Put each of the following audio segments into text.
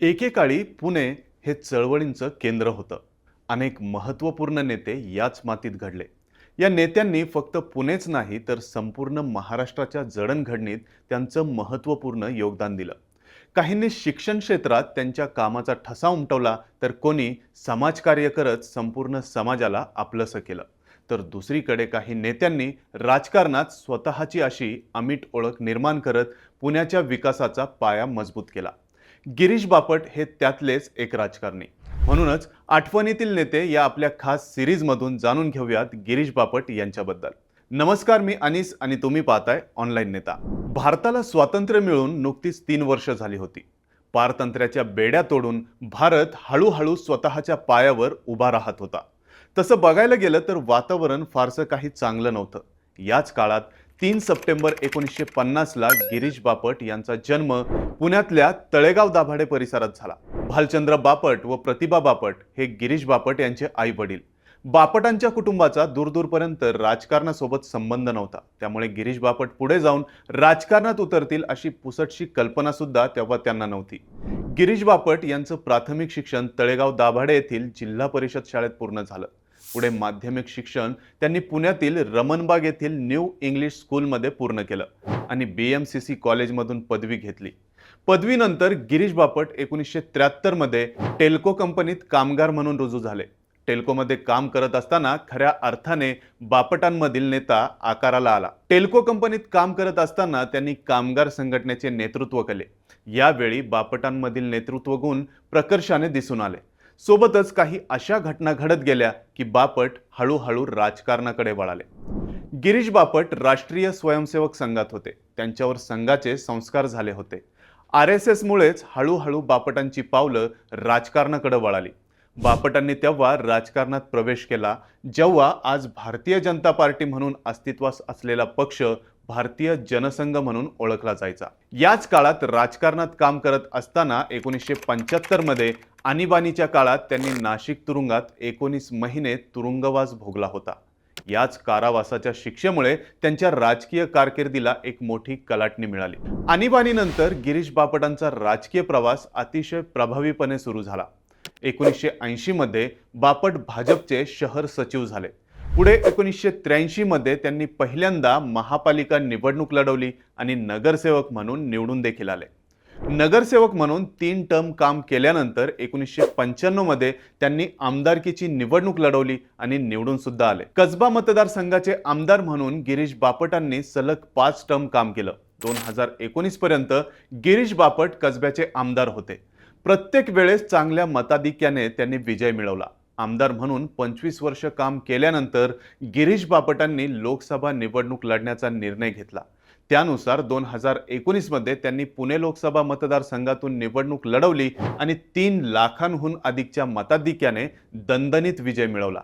एकेकाळी पुणे हे चळवळींचं केंद्र होतं. अनेक महत्त्वपूर्ण नेते याच मातीत घडले. या नेत्यांनी फक्त पुणेच नाही तर संपूर्ण महाराष्ट्राच्या जडणघडणीत त्यांचं महत्त्वपूर्ण योगदान दिलं. काहींनी शिक्षण क्षेत्रात त्यांच्या कामाचा ठसा उमटवला तर कोणी समाजकार्य करत संपूर्ण समाजाला आपलंसं केलं. तर दुसरीकडे काही नेत्यांनी राजकारणात स्वतःची अशी अमीट ओळख निर्माण करत पुण्याच्या विकासाचा पाया मजबूत केला. गिरीश बापट हे त्यातलेच एक राजकारणी. म्हणूनच आठवणीतील नेते या आपल्या खास सिरीजमधून जाणून घेऊयात गिरीश बापट यांच्याबद्दल. नमस्कार मी अनिस आणि तुम्ही पाहताय ऑनलाईन नेता. भारताला स्वातंत्र्य मिळून नुकतीच तीन वर्ष झाली होती. पारतंत्र्याच्या बेड्या तोडून भारत हळूहळू स्वतःच्या पायावर उभा राहत होता. तसं बघायला गेलं तर वातावरण फारसं काही चांगलं नव्हतं. याच काळात तीन सप्टेंबर एकोणीसशे पन्नासला गिरीश बापट यांचा जन्म पुण्यातल्या तळेगाव दाभाडे परिसरात झाला. भालचंद्र बापट व प्रतिभा बापट हे गिरीश बापट यांचे आई वडील बापटांच्या कुटुंबाचा दूरदूरपर्यंत राजकारणासोबत संबंध नव्हता. त्यामुळे गिरीश बापट पुढे जाऊन राजकारणात उतरतील अशी पुसटशी कल्पना सुद्धा तेव्हा त्यांना नव्हती. गिरीश बापट यांचं प्राथमिक शिक्षण तळेगाव दाभाडे येथील जिल्हा परिषद शाळेत पूर्ण झालं. पुढे माध्यमिक शिक्षण त्यांनी पुण्यातील रमणबाग येथील न्यू इंग्लिश स्कूलमध्ये पूर्ण केलं आणि बी एम सी सी कॉलेजमधून पदवी घेतली. पदवीनंतर गिरीश बापट एकोणीसशे त्र्याहत्तरमध्ये टेल्को कंपनीत कामगार म्हणून रुजू झाले. टेल्कोमध्ये काम करत असताना खऱ्या अर्थाने बापटांमधील नेता आकाराला आला. टेल्को कंपनीत काम करत असताना त्यांनी कामगार संघटनेचे नेतृत्व केले. यावेळी बापटांमधील नेतृत्व गुण प्रकर्षाने दिसून आले. सोबतच काही अशा घटना घडत गेल्या की बापट हळूहळू राजकारणाकडे वळाले. गिरीश बापट राष्ट्रीय स्वयंसेवक संघात होते. त्यांच्यावर संघाचे संस्कार झाले होते. आर एस एसमुळेच हळूहळू बापटांची पावलं राजकारणाकडे वळाली. बापटांनी तेव्हा राजकारणात प्रवेश केला जेव्हा आज भारतीय जनता पार्टी म्हणून अस्तित्वास असलेला पक्ष भारतीय जनसंघ म्हणून ओळखला जायचा. याच काळात राजकारणात काम करत असताना एकोणीसशे पंच्याहत्तरमध्ये आणीबाणीच्या काळात त्यांनी नाशिक तुरुंगात एकोणीस महिने तुरुंगवास भोगला होता. याच कारावासाच्या शिक्षेमुळे त्यांच्या राजकीय कारकिर्दीला एक मोठी कलाटणी मिळाली. आणीबाणीनंतर गिरीश बापटांचा राजकीय प्रवास अतिशय प्रभावीपणे सुरू झाला. एकोणीसशे ऐंशीमध्ये बापट भाजपचे शहर सचिव झाले. पुढे एकोणीसशे त्र्याऐंशीमध्ये त्यांनी पहिल्यांदा महापालिका निवडणूक लढवली आणि नगरसेवक म्हणून निवडून देखील आले. नगरसेवक म्हणून तीन टर्म काम केल्यानंतर एकोणीसशे पंच्याण्णवमध्ये त्यांनी आमदारकीची निवडणूक लढवली आणि निवडून सुद्धा आले. कसबा मतदारसंघाचे आमदार म्हणून गिरीश बापटांनी सलग पाच टर्म काम केलं. दोन हजार एकोणीस पर्यंत गिरीश बापट कसब्याचे आमदार होते. प्रत्येक वेळेस चांगल्या मताधिक्याने त्यांनी विजय मिळवला. आमदार म्हणून पंचवीस वर्ष काम केल्यानंतर गिरीश बापटांनी लोकसभा निवडणूक लढण्याचा निर्णय घेतला. त्यानुसार दोन हजार एकोणीसमध्ये त्यांनी पुणे लोकसभा मतदारसंघातून निवडणूक लढवली आणि तीन लाखांहून अधिकच्या मताधिक्याने दणदणीत विजय मिळवला.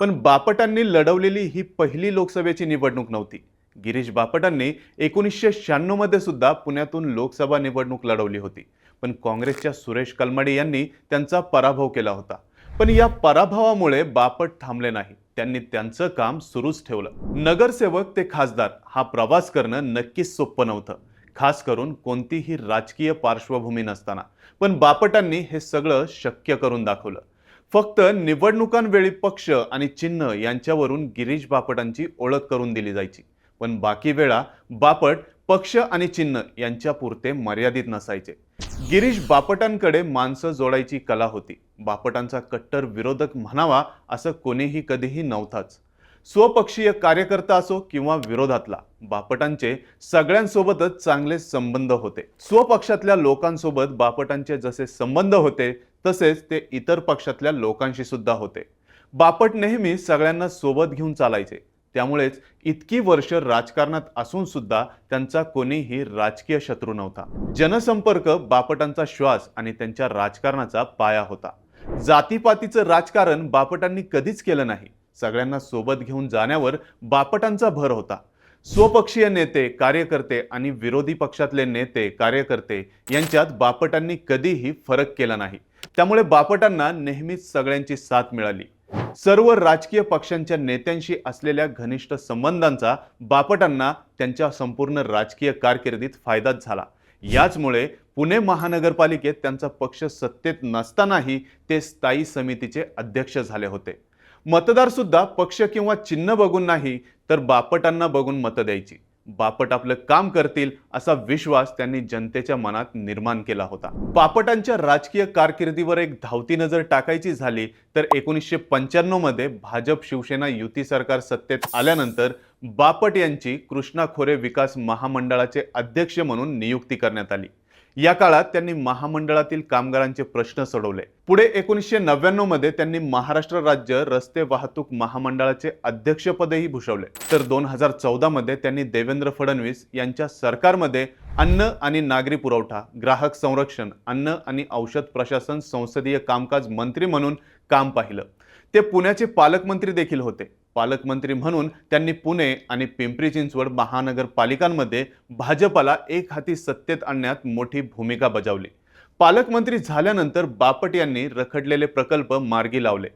पण बापटांनी लढवलेली ही पहिली लोकसभेची निवडणूक नव्हती. गिरीश बापटांनी एकोणीसशे शहाण्णवमध्ये सुद्धा पुण्यातून लोकसभा निवडणूक लढवली होती. पण काँग्रेसच्या सुरेश कलमाडे यांनी त्यांचा पराभव केला होता. पण या पराभवामुळे बापट थांबले नाही. त्यांनी त्यांचं काम सुरूच ठेवलं. नगरसेवक ते खासदार हा प्रवास करणं नक्कीच सोपं नव्हतं. खास करून कोणतीही राजकीय पार्श्वभूमी नसताना. पण बापटांनी हे सगळं शक्य करून दाखवलं. फक्त निवडणुकांवेळी पक्ष आणि चिन्ह यांच्यावरून गिरीश बापटांची ओळख करून दिली जायची. पण बाकी वेळा बापट पक्ष आणि चिन्ह यांच्या पुरते मर्यादित नसायचे. गिरीश बापटांकडे माणसं जोडायची कला होती. बापटांचा कट्टर विरोधक म्हणावा असं कोणीही कधीही नव्हताच. स्वपक्षीय कार्यकर्ता असो किंवा विरोधातला बापटांचे सगळ्यांसोबतच चांगले संबंध होते. स्वपक्षातल्या लोकांसोबत बापटांचे जसे संबंध होते तसेच ते इतर पक्षातल्या लोकांशी सुद्धा होते. बापट नेहमी सगळ्यांना सोबत घेऊन चालायचे. त्यामुळेच इतकी वर्ष राजकारणात असून सुद्धा त्यांचा कोणीही राजकीय शत्रू नव्हता. जनसंपर्क बापटांचा श्वास आणि त्यांच्या राजकारणाचा पाया होता. जातीपातीचं राजकारण बापटांनी कधीच केलं नाही. सगळ्यांना सोबत घेऊन जाण्यावर बापटांचा भर होता. स्वपक्षीय नेते कार्यकर्ते आणि विरोधी पक्षातले नेते कार्यकर्ते यांच्यात बापटांनी कधीही फरक केला नाही. त्यामुळे बापटांना नेहमीच सगळ्यांची साथ मिळाली. सर्व राजकीय पक्षांच्या नेत्यांशी असलेल्या घनिष्ठ संबंधांचा बापटांना त्यांच्या संपूर्ण राजकीय कारकिर्दीत फायदाच झाला. याचमुळे पुणे महानगरपालिकेत त्यांचा पक्ष सत्तेत नसतानाही ते स्थायी समितीचे अध्यक्ष झाले होते. मतदारसुद्धा पक्ष किंवा चिन्ह बघून नाही तर बापटांना बघून मतं द्यायची. बापट आपलं काम करतील असा विश्वास त्यांनी जनतेच्या मनात निर्माण केला होता. बापटांच्या राजकीय कारकिर्दीवर एक धावती नजर टाकायची झाली तर एकोणीसशे पंच्याण्णवमध्ये भाजप शिवसेना युती सरकार सत्तेत आल्यानंतर बापट यांची कृष्णा खोरे विकास महामंडळाचे अध्यक्ष म्हणून नियुक्ती करण्यात आली. या काळात त्यांनी महामंडळातील कामगारांचे प्रश्न सोडवले. पुढे एकोणीसशे नव्याण्णवमध्ये त्यांनी महाराष्ट्र राज्य रस्ते वाहतूक महामंडळाचे अध्यक्षपदही भूषवले. तर दोन हजार चौदा मध्ये त्यांनी देवेंद्र फडणवीस यांच्या सरकारमध्ये अन्न आणि नागरी पुरवठा ग्राहक संरक्षण अन्न आणि औषध प्रशासन संसदीय कामकाज मंत्री म्हणून काम पाहिलं. ते पुण्याचे पालकमंत्री देखील होते. पालकमंत्री म्हणून त्यांनी पुणे आणि पिंपरी चिंचवड महानगरपालिकांमध्ये भाजपला एक हाती सत्तेत आणण्यात मोठी भूमिका बजावली. पालकमंत्री झाल्यानंतर बापट यांनी रखडलेले प्रकल्प मार्गी लावले.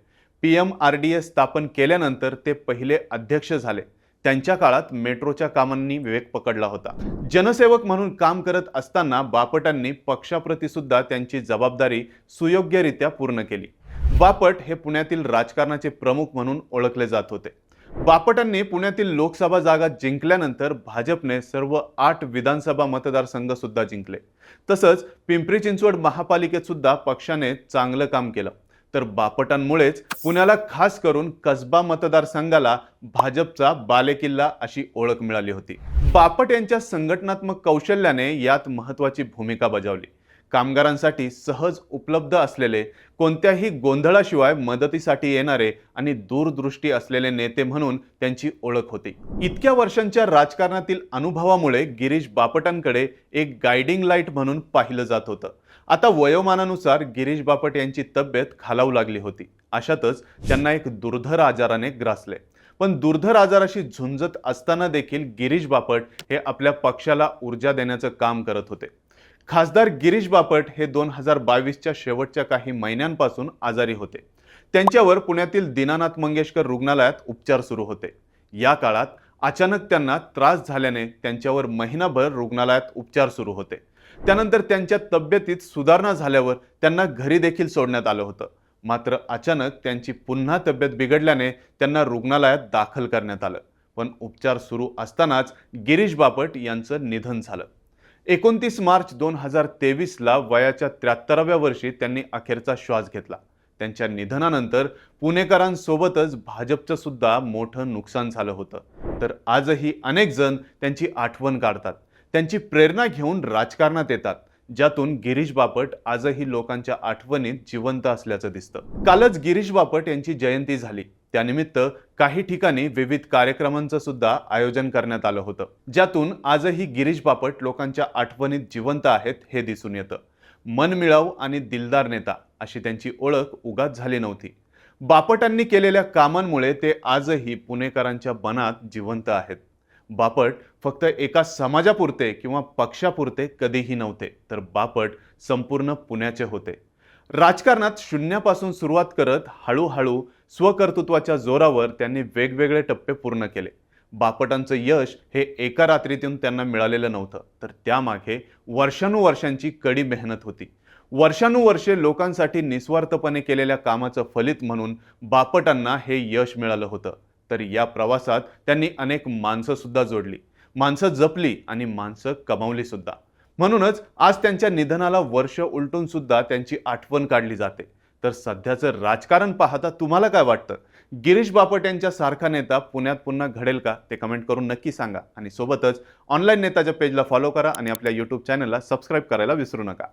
P M R D A स्थापन केल्यानंतर ते पहिले अध्यक्ष झाले. त्यांच्या काळात मेट्रोच्या कामांनी विवेक पकडला होता. जनसेवक म्हणून काम करत असताना बापटांनी पक्षाप्रती सुद्धा त्यांची जबाबदारी सुयोग्यरित्या पूर्ण केली. बापट हे पुण्यातील राजकारणाचे प्रमुख म्हणून ओळखले जात होते. बापटांनी पुण्यातील लोकसभा जागा जिंकल्यानंतर भाजपने सर्व आठ विधानसभा मतदारसंघ सुद्धा जिंकले. तसंच पिंपरी चिंचवड महापालिकेत सुद्धा पक्षाने चांगलं काम केलं. तर बापटांमुळेच पुण्याला खास करून कसबा मतदारसंघाला भाजपचा बालेकिल्ला अशी ओळख मिळाली होती. बापट यांच्या संघटनात्मक कौशल्याने यात महत्वाची भूमिका बजावली. कामगारांसाठी सहज उपलब्ध असलेले कोणत्याही गोंधळाशिवाय मदतीसाठी येणारे आणि दूरदृष्टी असलेले नेते म्हणून त्यांची ओळख होती. इतक्या वर्षांच्या राजकारणातील अनुभवामुळे गिरीश बापटांकडे एक गायडिंग लाइट म्हणून पाहिलं जात होतं. आता वयोमानानुसार गिरीश बापट यांची तब्येत खालावू लागली होती. अशातच त्यांना एक दुर्धर आजाराने ग्रासले. पण दुर्धर आजाराशी झुंजत असताना देखील गिरीश बापट हे आपल्या पक्षाला ऊर्जा देण्याचं काम करत होते. खासदार गिरीश बापट हे दोन हजार बावीसच्या शेवटच्या काही महिन्यांपासून आजारी होते. त्यांच्यावर पुण्यातील दीनानाथ मंगेशकर रुग्णालयात उपचार सुरू होते. या काळात अचानक त्यांना त्रास झाल्याने त्यांच्यावर महिनाभर रुग्णालयात उपचार सुरू होते. त्यानंतर त्यांच्या तब्येतीत सुधारणा झाल्यावर त्यांना घरी देखील सोडण्यात आलं होतं. मात्र अचानक त्यांची पुन्हा तब्येत बिघडल्याने त्यांना रुग्णालयात दाखल करण्यात आलं. पण उपचार सुरू असतानाच गिरीश बापट यांचं निधन झालं. एकोणतीस मार्च दोन हजार तेवीसला वयाच्या त्र्याहत्तराव्या वर्षी त्यांनी अखेरचा श्वास घेतला. त्यांच्या निधनानंतर पुणेकरांसोबतच भाजपचं सुद्धा मोठं नुकसान झालं होतं. तर आजही अनेक जण त्यांची आठवण काढतात त्यांची प्रेरणा घेऊन राजकारणात येतात ज्यातून गिरीश बापट आजही लोकांच्या आठवणीत जिवंत असल्याचं दिसतं. कालच गिरीश बापट यांची जयंती झाली. त्यानिमित्त काही ठिकाणी विविध कार्यक्रमांचं सुद्धा आयोजन करण्यात आलं होतं. ज्यातून आजही गिरीश बापट लोकांच्या आठवणीत जिवंत आहेत हे दिसून येतं. मनमिळाऊ आणि दिलदार नेता अशी त्यांची ओळख उगाच झाली नव्हती. बापटांनी केलेल्या कामांमुळे ते आजही पुणेकरांच्या मनात जिवंत आहेत. बापट फक्त एका समाजापुरते किंवा पक्षापुरते कधीही नव्हते तर बापट संपूर्ण पुण्याचे होते. राजकारणात शून्यापासून सुरुवात करत हळूहळू स्वकर्तृत्वाच्या जोरावर त्यांनी वेगवेगळे टप्पे पूर्ण केले. बापटांचं यश हे एका रात्रीतून त्यांना मिळालेलं नव्हतं. तर त्यामागे वर्षानुवर्षांची कडी मेहनत होती. वर्षानुवर्षे लोकांसाठी निस्वार्थपणे केलेल्या कामाचं फलित म्हणून बापटांना हे यश मिळालं होतं. तर या प्रवासात त्यांनी अनेक माणसं सुद्धा जोडली. माणसं जपली आणि माणसं कमावली सुद्धा. म्हणूनच आज त्यांच्या निधनाला वर्ष उलटून सुद्धा त्यांची आठवण काढली जाते. तर सध्याचं राजकारण पाहता तुम्हाला काय वाटतं? गिरीश बापट यांच्या सारखा नेता पुण्यात पुन्हा घडेल का? ते कमेंट करून नक्की सांगा. आणि सोबतच ऑनलाईन नेताच्या पेजला फॉलो करा आणि आपल्या यूट्यूब चॅनलला सबस्क्राईब करायला विसरू नका.